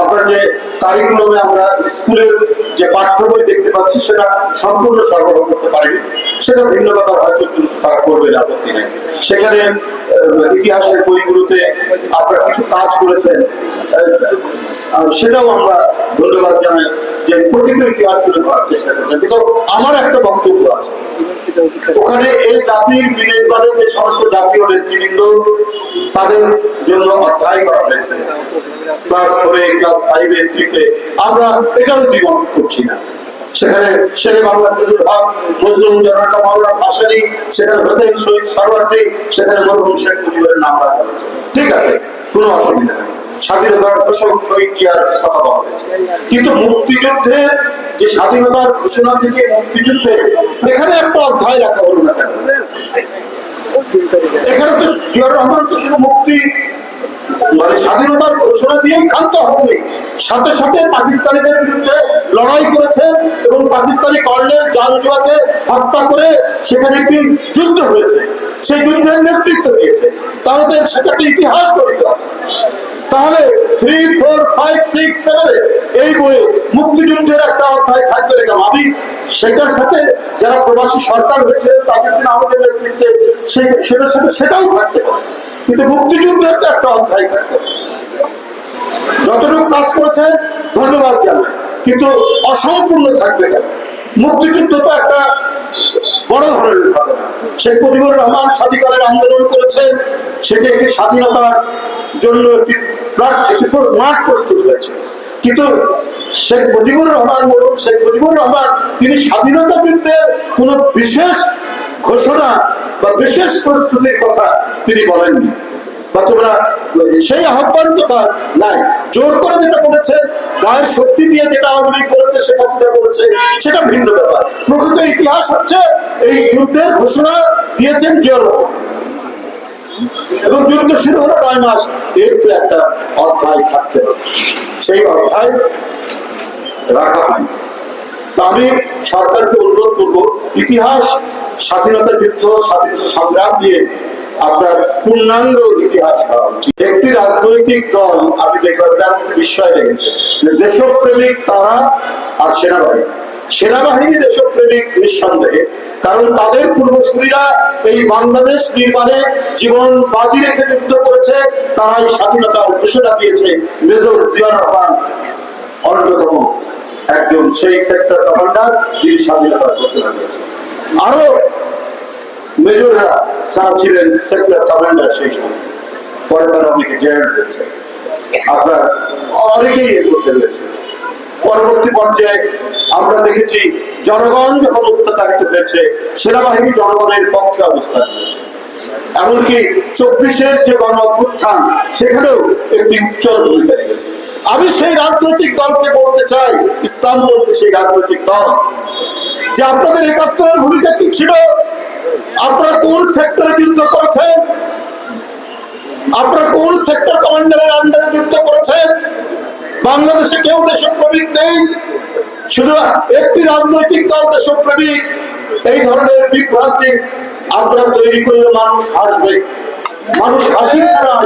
আপনার যে কারিকুলামে আমরা স্কুলের যে পাঠ্য বই দেখতে পাচ্ছি, সেটা সম্পূর্ণ সরবরাহ করতে পারেনি। সেটা ভিন্ন ব্যাপার, হয়তো তারা করবে না আপত্তি নেই। সেখানে ইতিহাসের বইগুলোতে আপনারা কিছু কাজ করেছেন। সেটাও আমরা ধন্যবাদ জানাই যে প্রকৃত ইতিহাস তুলে ধরার চেষ্টা করছেন। কিন্তু আমার একটা বক্তব্য আছে। ওখানে এই জাতির বিনির্মাণে যে সমস্ত জাতীয় নেতৃবৃন্দ তাদের জন্য অধ্যায় করা হয়েছে। ক্লাস ফোরে, ক্লাস ফাইভে, থ্রিতে। আমরা এটারও দ্বিমত করছি না। সেখানে শেরে বাংলা ফজল হক মজলুম জনতা মাওলানা ভাসানি, সেখানে হোসেন শহীদ সরওয়ার্দী, সেখানে মরহুম শেখ মুজিবের নাম রাখা হয়েছে। ঠিক আছে, কোনো অসুবিধা নেই। স্বাধীনতার ঘোষক শহীদ জিয়ার কথা বলা হয়েছে। কিন্তু মুক্তিযুদ্ধে যে স্বাধীনতার ঘোষণা থেকে মুক্তিযুদ্ধে এখানে একটা অধ্যায় রাখা হলো না কেন? এখানে তো জিয়াউর রহমান তো শুধু মুক্তি মানে স্বাধীনতার ঘোষণা দিয়েই ক্ষান্ত হননি। সাথে সাথে পাকিস্তানিদের বিরুদ্ধে লড়াই করেছেন এবং পাকিস্তানি কর্নেল জানজুয়াকে হত্যা করে সেখানে একটি যুদ্ধ হয়েছে। সেই যুদ্ধের নেতৃত্ব দিয়েছে। তাহলে তো এর সাথে একটা ইতিহাস জড়িত আছে। তাহলে three four five six seven এই বইয়ে মুক্তিযুদ্ধের একটা অধ্যায় থাকবে কেন আমি সেটার সাথে যারা প্রবাসী সরকার হয়েছে, তাদের জন্য আমাদের নেতৃত্বে সেটার সাথে সেটাও থাকতে পারে। কিন্তু মুক্তিযুদ্ধের তো একটা অধ্যায় থাকতে যতটুকু কাজ করেছে, ধন্যবাদ জানাই। কিন্তু অসম্পূর্ণ থাকবে কেন? মুক্তিযুদ্ধ তো একটা বড় ধরনের ঘটনা। শেখ মুজিবুর রহমান স্বাধিকারের আন্দোলন করেছেন। সেটি একটি স্বাধীনতার জন্য একটি মাঠ প্রস্তুত হয়েছে। কিন্তু শেখ মুজিবুর রহমান বলুন, শেখ মুজিবুর রহমান, তিনি স্বাধীনতা যুদ্ধে কোনো বিশেষ ঘোষণা বা বিশেষ প্রস্তুতির কথা তিনি বলেননি। বা তোমরা সেই আহ্বান তো তার নাই। জোর করে যেটা বলেছে, গায়ের শক্তি দিয়ে যেটা আওয়ামী লীগ বলেছে, শেখ হাসিনা বলেছে, সেটা ভিন্ন ব্যাপার। প্রকৃত ইতিহাস হচ্ছে, এই যুদ্ধের ঘোষণা দিয়েছেন রহমান। এবং যুদ্ধ শুরু হলো নয় মাস এর তো একটা অধ্যায় থাকতে হবে। সেই অধ্যায় রাখা হয় তা আমি সরকারকে অনুরোধ করব, ইতিহাস, স্বাধীনতা যুদ্ধ, স্বাধীনতা সংগ্রাম নিয়ে আপনার পূর্ণাঙ্গ ইতিহাস একটি রাজনৈতিক দল, আমি দেখলাম এটা আমার বিস্ময় লেগেছে। যে দেশপ্রেমিক তারা আর সেনাবাহিনী। সেনাবাহিনী দেশপ্রেমিক নিঃসন্দেহে, কারণ তাদের পূর্বসূরীরা এই বাংলাদেশ নির্মাণে জীবন বাজি রেখে যুদ্ধ করেছে, তারাই স্বাধীনতার ঘোষণা দিয়েছে মেজর জিয়াউর রহমান, অন্যতম একজন সেই সেক্টর কমান্ডার যিনি স্বাধীনতার ঘোষণা দিয়েছেন। আরও মেজররা যারা ছিলেন সেক্টর কমান্ডার সেই সময়। পরে তারা অনেকে জেনারেল হয়েছে আপনার অনেকেই এর মধ্যে রয়েছে। পরবর্তী পর্যায়ে আমরা দেখেছি জনগণ যখন অত্যাচারিত হয়েছে, সেনাবাহিনী জনগণের পক্ষে অবস্থান নিয়েছে। এমনকি চব্বিশের যে গণ অভ্যুত্থান, সেখানেও একটি উজ্জ্বল ভূমিকা রেখেছে। আমি সেই রাজনৈতিক দলকে বলতে চাই, ইসলাম বলতে সেই রাজনৈতিক দল। যে আপনাদের একাত্তরের ভূমিকা কি ছিল? আপনারা কোন সেক্টরে যুদ্ধ করেছেন? আপনারা কোন সেক্টর কমান্ডারের আন্ডারে যুদ্ধ করেছেন? বাংলাদেশে কেউ দেশপ্রেমিক নেই। শুধু একটি রাজনৈতিক দল দেশপ্রেমিক। এই ধরনের বিভ্রান্তি আপনারা তৈরি করলে মানুষ হাসবে। মানুষ হাসি ছাড়া।